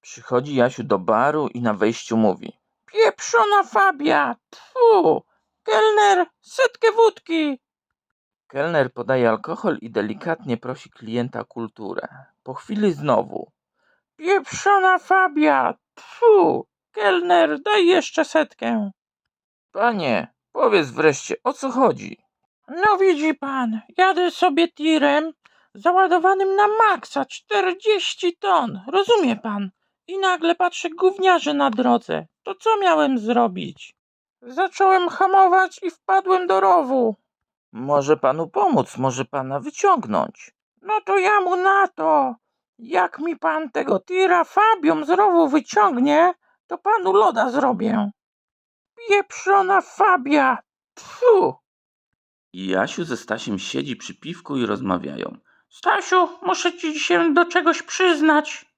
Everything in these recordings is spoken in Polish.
Przychodzi Jasiu do baru i na wejściu mówi. Pieprzona Fabia! Tfu! Kelner, setkę wódki! Kelner podaje alkohol i delikatnie prosi klienta o kulturę. Po chwili znowu. Pieprzona Fabia! Tfu! Kelner, daj jeszcze setkę. Panie, powiedz wreszcie, o co chodzi? No widzi pan, jadę sobie tirem załadowanym na maksa 40 ton, rozumie pan? I nagle patrzę gówniarze na drodze. To co miałem zrobić? Zacząłem hamować i wpadłem do rowu. Może panu pomóc, może pana wyciągnąć. No to ja mu na to. Jak mi pan tego tira Fabią z rowu wyciągnie, to panu loda zrobię. Pieprzona Fabia! Tfu! I Jasiu ze Stasiem siedzi przy piwku i rozmawiają. Stasiu, muszę ci się do czegoś przyznać.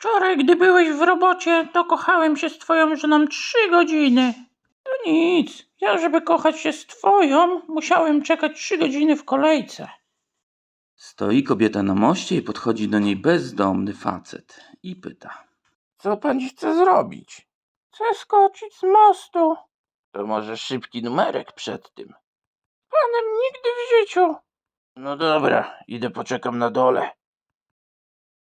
Wczoraj, gdy byłeś w robocie, to kochałem się z twoją żoną trzy godziny. To nic. Ja, żeby kochać się z twoją, musiałem czekać trzy godziny w kolejce. Stoi kobieta na moście i podchodzi do niej bezdomny facet i pyta. Co pani chce zrobić? Chcę skoczyć z mostu. To może szybki numerek przed tym. Panem nigdy w życiu. No dobra, idę poczekam na dole.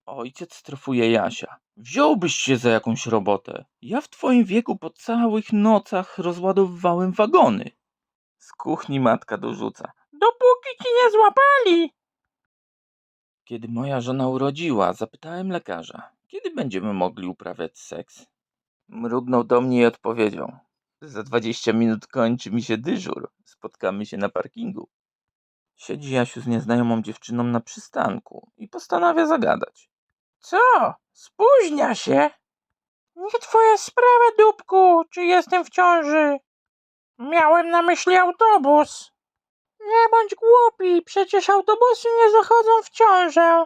Ojciec strofuje Jasia. Wziąłbyś się za jakąś robotę. Ja w twoim wieku po całych nocach rozładowywałem wagony. Z kuchni matka dorzuca. Dopóki ci nie złapali. Kiedy moja żona urodziła, zapytałem lekarza, kiedy będziemy mogli uprawiać seks. Mrugnął do mnie i odpowiedział. Za 20 minut kończy mi się dyżur. Spotkamy się na parkingu. Siedzi Jasiu z nieznajomą dziewczyną na przystanku i postanawia zagadać. Co? Spóźnia się? Nie twoja sprawa, dupku, czy jestem w ciąży. Miałem na myśli autobus. Nie bądź głupi, przecież autobusy nie zachodzą w ciążę.